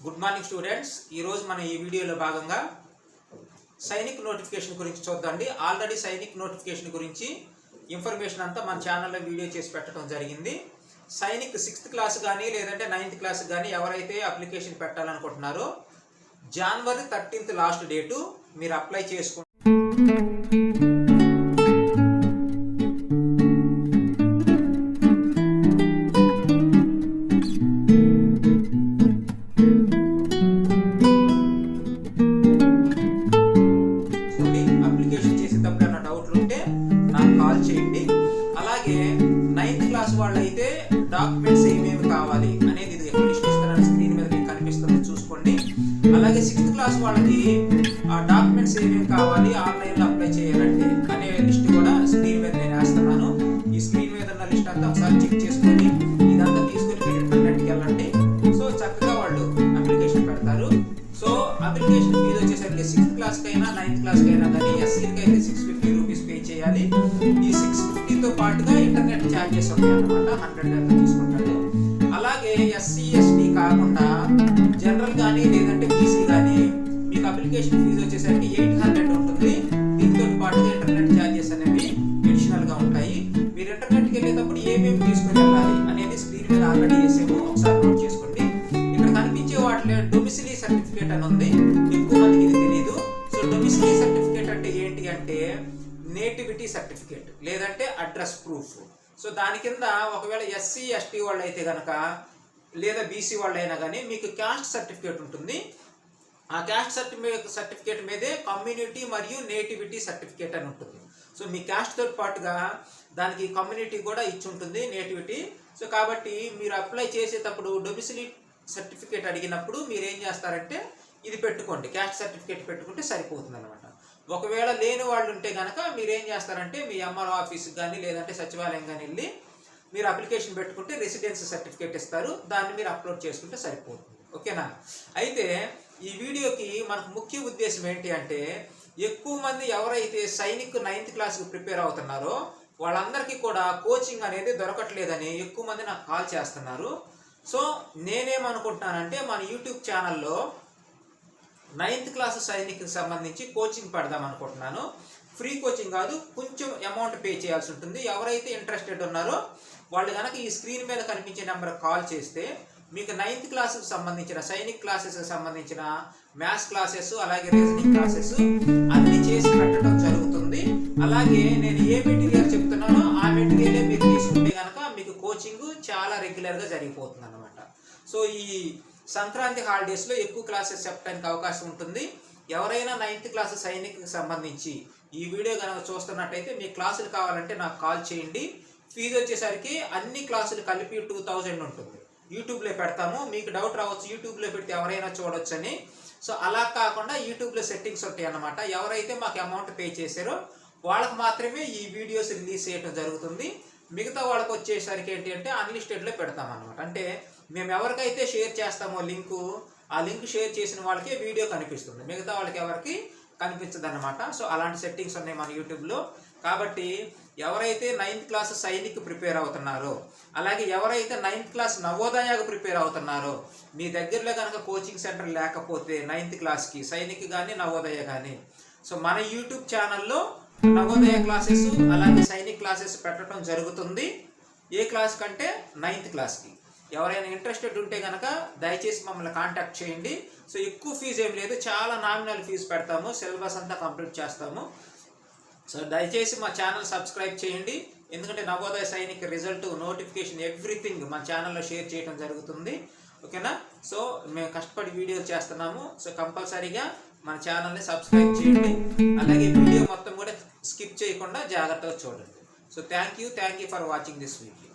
Good morning students ఈరోజు మన ఈ వీడియోలో భాగంగా సైనిక్ నోటిఫికేషన్ గురించి చూద్దాండి ఆల్రెడీ సైనిక్ నోటిఫికేషన్ గురించి ఇన్ఫర్మేషన్ అంతా మన ఛానల్లో వీడియో చేసి పెట్టడం జరిగింది. సైనిక్ సిక్స్త్ క్లాస్ కానీ లేదంటే నైన్త్ క్లాస్ కానీ ఎవరైతే అప్లికేషన్ పెట్టాలనుకుంటున్నారో జనవరి థర్టీన్త్ లాస్ట్ డేటు మీరు అప్లై చేసుకుంటే మీద చూసుకోండి. అలాగే సిక్స్త్ క్లాస్ వాళ్ళకి ఆ డాక్యుమెంట్స్ ఏమేమి కావాలి ఆన్లైన్లో అప్లై చేయాలంటే అనే లిస్ట్ కూడా స్క్రీన్ మీద నేను వేస్తున్నాను. ఈ స్క్రీన్ మీద ఉన్న లిస్ట్ అంతా ఒకసారి చెక్ చేసుకొని ఇదంతా తీసుకొని మీరు ఇంటర్నెట్కి వెళ్ళండి. సో చక్కగా వాళ్ళు అప్లికేషన్ పెడతారు. సో అప్లికేషన్ ఫీజు వచ్చేసరికి సిక్స్త్ క్లాస్కి అయినా నైన్త్ క్లాస్కి అయినా కానీ ఎస్సీకి అయితే సిక్స్ ఫిఫ్టీ రూపీస్ పే చేయాలి. ఈ సిక్స్ ఫిఫ్టీతో పాటుగా ఇంటర్నెట్ ఛార్జెస్ ఉంటాయి అనమాట హండ్రెడ్ ఎంత తీసుకుంటారు. అలాగే ఎస్సీ ఎస్టీ కాకుండా జనరల్ కానీ లేదంటే బీసీ కానీ మీకు అప్లికేషన్ ఫీజు వచ్చేసరికి ఎయిట్ హండ్రెడ్ ఉంటుంది. దీంతో పాటుగా ఇంటర్నెట్ ఛార్జెస్ అనేవి అడిషనల్గా ఉంటాయి. మీరు ఇంటర్నెట్కి వెళ్ళేటప్పుడు ఏమేమి తీసుకుని వెళ్ళాలి అనేది స్క్రీన్ మీద ఆల్రెడీ వేసాము ఒకసారి నోట్ చేసుకోండి. ఇక్కడ కనిపించే వాటిలో డొమిసిలీ సర్టిఫికేట్ అని ఉంది. ఎక్కువ మందికి ఇది తెలియదు సో డొమిసిలీ సర్టిఫికేట్ అంటే ఏంటి అంటే నేటివిటీ సర్టిఫికేట్ లేదంటే అడ్రస్ ప్రూఫ్ సో దాని కింద ఒకవేళ ఎస్సీ ఎస్టీ వాళ్ళు అయితే కనుక లేదా బీసీ వాళ్ళు అయినా కానీ మీకు క్యాస్ట్ సర్టిఫికేట్ ఉంటుంది. ఆ క్యాస్ట్ సర్టిఫికేట్ సర్టిఫికేట్ మీదే కమ్యూనిటీ మరియు నేటివిటీ సర్టిఫికేట్ అని ఉంటుంది. సో మీ క్యాస్ట్తో పాటుగా దానికి కమ్యూనిటీ కూడా ఇచ్చి ఉంటుంది నేటివిటీ సో కాబట్టి మీరు అప్లై చేసేటప్పుడు డొమిసిలీ సర్టిఫికేట్ అడిగినప్పుడు మీరు ఏం చేస్తారంటే ఇది పెట్టుకోండి. క్యాస్ట్ సర్టిఫికేట్ పెట్టుకుంటే సరిపోతుంది అనమాట ఒకవేళ లేని వాళ్ళు ఉంటే కనుక మీరు ఏం చేస్తారంటే మీ ఎంఆర్ఓ ఆఫీస్కి కానీ లేదంటే సచివాలయం కానీ వెళ్ళి మీరు అప్లికేషన్ పెట్టుకుంటే రెసిడెన్స్ సర్టిఫికేట్ ఇస్తారు. దాన్ని మీరు అప్లోడ్ చేసుకుంటే సరిపోతుంది. ఓకేనా? అయితే ఈ వీడియోకి మనకు ముఖ్య ఉద్దేశం ఏంటి అంటే ఎక్కువ మంది ఎవరైతే సైనిక్ నైన్త్ క్లాస్కి ప్రిపేర్ అవుతున్నారో వాళ్ళందరికీ కూడా కోచింగ్ అనేది దొరకట్లేదని ఎక్కువ మంది నాకు కాల్ చేస్తున్నారు. సో నేనేమనుకుంటున్నానంటే మన యూట్యూబ్ ఛానల్లో నైన్త్ క్లాస్ సైనిక్కి సంబంధించి కోచింగ్ పెడదాం అనుకుంటున్నాను. ఫ్రీ కోచింగ్ కాదు కొంచెం అమౌంట్ పే చేయాల్సి ఉంటుంది. ఎవరైతే ఇంట్రెస్టెడ్ ఉన్నారో వాళ్ళు కనుక ఈ స్క్రీన్ మీద కనిపించే నెంబర్ కాల్ చేస్తే మీకు నైన్త్ క్లాస్కి సంబంధించిన సైనిక్ క్లాసెస్కి సంబంధించిన మ్యాథ్స్ క్లాసెస్ అలాగే రీజనింగ్ క్లాసెస్ అన్ని చేసి పెట్టడం జరుగుతుంది. అలాగే నేను ఏ మెటీరియల్ చెప్తున్నానో ఆ మెటీరియలే మీరు తీసుకుంటే కనుక మీకు కోచింగ్ చాలా రెగ్యులర్గా జరిగిపోతుంది అనమాట సో ఈ సంక్రాంతి హాలిడేస్లో ఎక్కువ క్లాసెస్ చెప్పడానికి అవకాశం ఉంటుంది. ఎవరైనా నైన్త్ క్లాస్ సైనిక్కి సంబంధించి ఈ వీడియో కనుక చూస్తున్నట్టయితే మీ క్లాసులు కావాలంటే నాకు కాల్ చేయండి. ఫీజు వచ్చేసరికి అన్ని క్లాసులు కలిపి టూ థౌజండ్ ఉంటుంది. యూట్యూబ్లో పెడతాము. మీకు డౌట్ రావచ్చు యూట్యూబ్లో పెడితే ఎవరైనా చూడొచ్చని. సో అలా కాకుండా యూట్యూబ్లో సెట్టింగ్స్ ఉంటాయి అన్నమాట. ఎవరైతే మాకు అమౌంట్ పే చేశారో వాళ్ళకి మాత్రమే ఈ వీడియోస్ రిలీజ్ చేయడం జరుగుతుంది. మిగతా వాళ్ళకి వచ్చేసరికి ఏంటి అంటే అన్లిస్టెడ్లో పెడతాం అనమాట అంటే మేము ఎవరికైతే షేర్ చేస్తామో లింకు ఆ లింక్ షేర్ చేసిన వాళ్ళకే వీడియో కనిపిస్తుంది. మిగతా వాళ్ళకి ఎవరికి కనిపించదన్నమాట. సో అలాంటి సెట్టింగ్స్ ఉన్నాయి మన యూట్యూబ్లో. కాబట్టి ఎవరైతే నైన్త్ క్లాస్ సైనిక్ ప్రిపేర్ అవుతున్నారో అలాగే ఎవరైతే నైన్త్ క్లాస్ నవోదయాకు ప్రిపేర్ అవుతున్నారో మీ దగ్గరలో కనుక కోచింగ్ సెంటర్ లేకపోతే నైన్త్ క్లాస్కి సైనిక్ కానీ నవోదయ కానీ సో మన యూట్యూబ్ ఛానల్లో నవోదయ క్లాసెస్ అలాగే సైనిక్ క్లాసెస్ పెట్టడం జరుగుతుంది. ఏ క్లాస్ కంటే నైన్త్ క్లాస్కి. ఎవరైనా ఇంట్రెస్టెడ్ ఉంటే కనుక దయచేసి మమ్మల్ని కాంటాక్ట్ చేయండి. సో ఎక్కువ ఫీజు ఏం లేదు. చాలా నామినల్ ఫీజు పెడతాము. సిలబస్ అంతా కంప్లీట్ చేస్తాము. సో దయచేసి మా ఛానల్ సబ్స్క్రైబ్ చేయండి. ఎందుకంటే Navodaya Sainik result notification everything మా ఛానల్లో షేర్ చేయడం జరుగుతుంది. ఓకేనా సో మేము కష్టపడి వీడియోలు చేస్తున్నాము. సో కంపల్సరీగా మన ఛానల్ని సబ్స్క్రైబ్ చేయండి. అలాగే వీడియో మొత్తం కూడా స్కిప్ చేయకుండా జాగ్రత్తగా చూడండి. So thank you thank you for watching this video